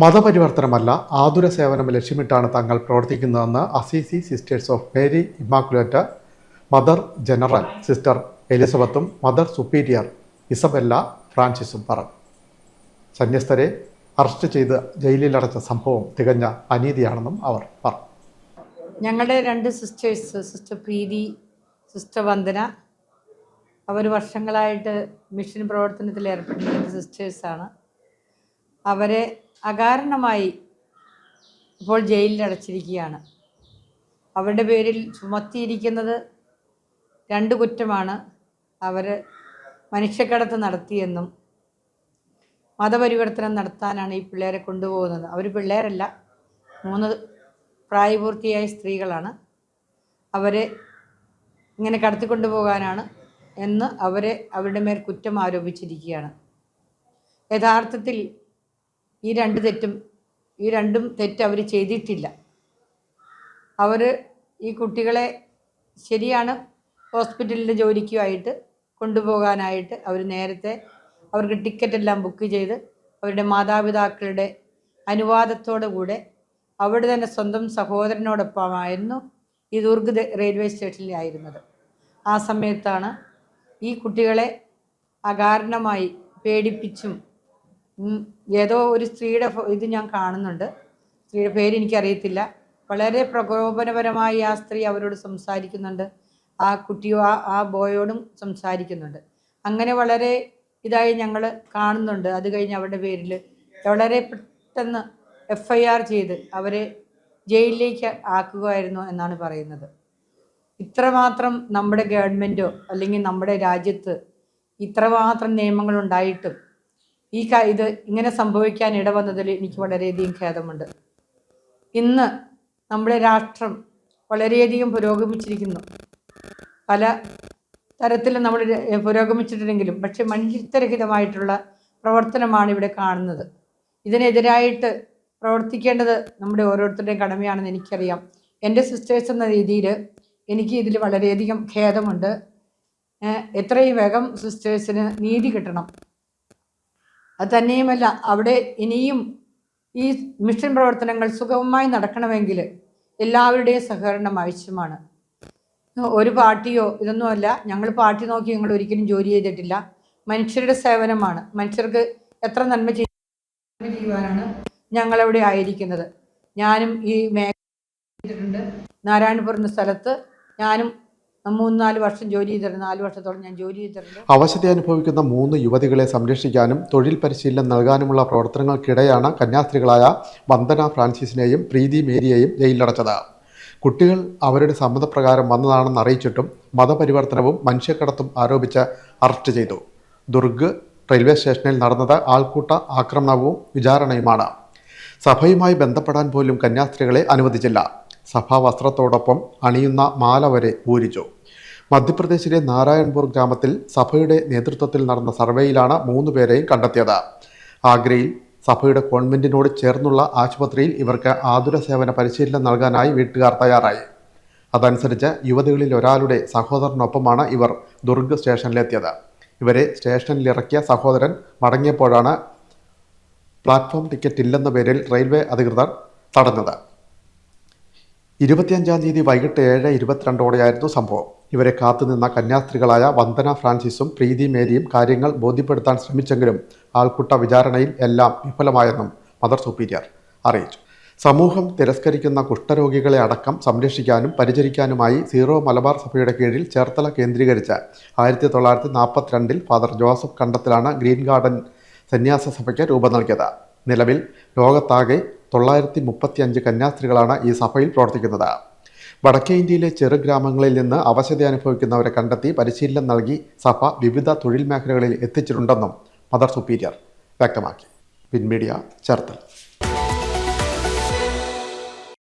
മതപരിവർത്തനമല്ല ആതുര സേവനം ലക്ഷ്യമിട്ടാണ് തങ്ങൾ പ്രവർത്തിക്കുന്നതെന്ന് Assisi sisters of Mary Immaculate mother general sister എലിസബത്തും mother superior Isabella ഫ്രാൻസിസും പറഞ്ഞു. സന്യസ്തരെ അറസ്റ്റ് ചെയ്ത് ജയിലിലടച്ച സംഭവം തികഞ്ഞ അനീതിയാണെന്നും അവർ പറഞ്ഞു. ഞങ്ങളുടെ രണ്ട് sisters sister Preethi sister Vandana അവർ വർഷങ്ങളായിട്ട് മിഷൻ പ്രവർത്തനത്തിൽ ഏർപ്പെട്ടിരിക്കുന്ന സിസ്റ്റേഴ്സാണ്. അവരെ അകാരണമായി ഇപ്പോൾ ജയിലിൽ അടച്ചിരിക്കുകയാണ്. അവരുടെ പേരിൽ ചുമത്തിയിരിക്കുന്നത് രണ്ട് കുറ്റമാണ് അവർ മനുഷ്യക്കടത്ത് നടത്തിയെന്നും മതപരിവർത്തനം നടത്താനാണ് ഈ പിള്ളേരെ കൊണ്ടുപോകുന്നത്. അവർ പിള്ളേരല്ല മൂന്ന് പ്രായപൂർത്തിയായ സ്ത്രീകളാണ്. അവരെ ഇങ്ങനെ കടത്തിക്കൊണ്ടുപോകാനാണ് എന്ന് അവരെ അവരുടെ മേൽ കുറ്റം ആരോപിച്ചിരിക്കുകയാണ്. യഥാർത്ഥത്തിൽ ഈ രണ്ട് തെറ്റും ഈ രണ്ടും തെറ്റ് അവർ ചെയ്തിട്ടില്ല. അവർ ഈ കുട്ടികളെ ശരിയാണ് ഹോസ്പിറ്റലിന്റെ ജോലിക്കുമായിട്ട് കൊണ്ടുപോകാനായിട്ട് അവർ നേരത്തെ അവർക്ക് ടിക്കറ്റ് എല്ലാം ബുക്ക് ചെയ്ത് അവരുടെ മാതാപിതാക്കളുടെ അനുവാദത്തോടു കൂടെ അവിടെ തന്നെ സ്വന്തം സഹോദരനോടൊപ്പമായിരുന്നു ഈ ദുർഗ് റെയിൽവേ സ്റ്റേഷനിലായിരുന്നത് ആ സമയത്താണ് ഈ കുട്ടികളെ അകാരണമായി പേടിപ്പിച്ചും ഏതോ ഒരു സ്ത്രീയുടെ ഇത് ഞാൻ കാണുന്നുണ്ട്. സ്ത്രീയുടെ പേര് എനിക്കറിയത്തില്ല. വളരെ പ്രകോപനപരമായി ആ സ്ത്രീ അവരോട് സംസാരിക്കുന്നുണ്ട്. ആ കുട്ടിയോ ആ ആ ബോയോടും സംസാരിക്കുന്നുണ്ട്. അങ്ങനെ വളരെ ഇതായി ഞങ്ങൾ കാണുന്നുണ്ട്. അത് കഴിഞ്ഞ് അവരുടെ പേരിൽ വളരെ പെട്ടെന്ന് എഫ് ഐ ആർ ചെയ്ത് അവരെ ജയിലിലേക്ക് ആക്കുകയായിരുന്നു എന്നാണ് പറയുന്നത്. ഇത്രമാത്രം നമ്മുടെ ഗവൺമെന്റോ അല്ലെങ്കിൽ നമ്മുടെ രാജ്യത്ത് ഇത്രമാത്രം നിയമങ്ങളുണ്ടായിട്ടും ഈ ഇത് ഇങ്ങനെ സംഭവിക്കാൻ ഇടവന്നതിൽ എനിക്ക് വളരെയധികം ഖേദമുണ്ട്. ഇന്ന് നമ്മുടെ രാഷ്ട്രം വളരെയധികം പുരോഗമിച്ചിരിക്കുന്നു. പല തരത്തിൽ നമ്മൾ പുരോഗമിച്ചിട്ടുണ്ടെങ്കിലും പക്ഷെ മനുഷ്യരഹിതമായിട്ടുള്ള പ്രവർത്തനമാണ് ഇവിടെ കാണുന്നത്. ഇതിനെതിരായിട്ട് പ്രവർത്തിക്കേണ്ടത് നമ്മുടെ ഓരോരുത്തരുടെയും കടമയാണെന്ന് എനിക്കറിയാം. എന്റെ സിസ്റ്റേഴ്സ് എന്ന രീതിയിൽ എനിക്ക് ഇതിൽ വളരെയധികം ഖേദമുണ്ട്. എത്രയും വേഗം സിസ്റ്റേഴ്സിന് നീതി കിട്ടണം. അത് തന്നെയുമല്ല അവിടെ ഇനിയും ഈ മിഷൻ പ്രവർത്തനങ്ങൾ സുഗമമായി നടക്കണമെങ്കിൽ എല്ലാവരുടെയും സഹകരണം ആവശ്യമാണ്. ഒരു പാർട്ടിയോ ഇതൊന്നുമല്ല ഞങ്ങൾ പാർട്ടി നോക്കി ഞങ്ങൾ ഒരിക്കലും ജോലി ചെയ്തിട്ടില്ല. മനുഷ്യരുടെ സേവനമാണ്. മനുഷ്യർക്ക് എത്ര നന്മ ചെയ്യുവാനാണ് ഞങ്ങളവിടെ ആയിരിക്കുന്നത്. ഞാനും ഈ മേഖല നാരായണപുരം എന്ന സ്ഥലത്ത് ഞാനും മൂന്ന് നാല് വർഷം ജോലി ചെയ്തിരുന്നു. നാല് വർഷത്തോളം ഞാൻ ജോലി ചെയ്തിട്ടുണ്ട്. അവശത അനുഭവിക്കുന്ന മൂന്ന് യുവതികളെ സംരക്ഷിക്കാനും തൊഴിൽ പരിശീലനം നൽകാനുമുള്ള പ്രവർത്തനങ്ങൾക്കിടെയാണ് കന്യാസ്ത്രീകളായ വന്ദന ഫ്രാൻസിസിനെയും പ്രീതി മേരിയെയും ജയിലിലടച്ചത്. കുട്ടികൾ അവരുടെ സമ്മതപ്രകാരം വന്നതാണെന്ന് അറിയിച്ചിട്ടും മതപരിവർത്തനവും മനുഷ്യക്കടത്തും ആരോപിച്ച് അറസ്റ്റ് ചെയ്തു. ദുർഗ് റെയിൽവേ സ്റ്റേഷനിൽ നടന്നത് ആൾക്കൂട്ട ആക്രമണവും വിചാരണയുമാണ്. സഭയുമായി ബന്ധപ്പെടാൻ പോലും കന്യാസ്ത്രീകളെ അനുവദിച്ചില്ല. സഭാ വസ്ത്രത്തോടൊപ്പം അണിയുന്ന മാല വരെ ഊരിച്ചു. മധ്യപ്രദേശിലെ നാരായൺപൂർ ഗ്രാമത്തിൽ സഭയുടെ നേതൃത്വത്തിൽ നടന്ന സർവേയിലാണ് മൂന്ന് പേരെയും കണ്ടെത്തിയത്. ആഗ്രയിൽ സഭയുടെ കോൺവെന്റിനോട് ചേർന്നുള്ള ആശുപത്രിയിൽ ഇവർക്ക് ആതുര സേവന പരിശീലനം നൽകാനായി വീട്ടുകാർ തയ്യാറായി. അതനുസരിച്ച് യുവതികളിൽ ഒരാളുടെ സഹോദരനൊപ്പമാണ് ഇവർ ദുർഗ് സ്റ്റേഷനിലെത്തിയത്. ഇവരെ സ്റ്റേഷനിലിറക്കിയ സഹോദരൻ മടങ്ങിയപ്പോഴാണ് പ്ലാറ്റ്ഫോം ടിക്കറ്റ് ഇല്ലെന്ന പേരിൽ റെയിൽവേ അധികൃതർ തടഞ്ഞത്. ഇരുപത്തിയഞ്ചാം തീയതി വൈകിട്ട് ഏഴ് ഇരുപത്തിരണ്ടോടെയായിരുന്നു സംഭവം. ഇവരെ കാത്തുനിന്ന കന്യാസ്ത്രീകളായ വന്ദന ഫ്രാൻസിസും പ്രീതി മേരിയും കാര്യങ്ങൾ ബോധ്യപ്പെടുത്താൻ ശ്രമിച്ചെങ്കിലും ആൾക്കൂട്ട വിചാരണയിൽ എല്ലാം വിഫലമായെന്നും മദർ സുപ്പീരിയർ അറിയിച്ചു. സമൂഹം തിരസ്കരിക്കുന്ന കുഷ്ഠരോഗികളെ അടക്കം സംരക്ഷിക്കാനും പരിചരിക്കാനുമായി സീറോ മലബാർ സഭയുടെ കീഴിൽ ചേർത്തല കേന്ദ്രീകരിച്ച ആയിരത്തി തൊള്ളായിരത്തി നാൽപ്പത്തിരണ്ടിൽ ഫാദർ ജോസഫ് കണ്ടത്തിലാണ് ഗ്രീൻ ഗാർഡൻ സന്യാസ സഭയ്ക്ക് രൂപം നൽകിയത്. നിലവിൽ ലോകത്താകെ തൊള്ളായിരത്തി മുപ്പത്തിയഞ്ച് കന്യാസ്ത്രീകളാണ് ഈ സഭയിൽ പ്രവർത്തിക്കുന്നത്. വടക്കേ ഇന്ത്യയിലെ ചെറു ഗ്രാമങ്ങളിൽ നിന്ന് അവശത അനുഭവിക്കുന്നവരെ കണ്ടെത്തി പരിശീലനം നൽകി സഭ വിവിധ തൊഴിൽ മേഖലകളിൽ എത്തിച്ചിട്ടുണ്ടെന്നും മദർ സുപ്പീരിയർ വ്യക്തമാക്കി. പിൻമീഡിയ ചേർത്തല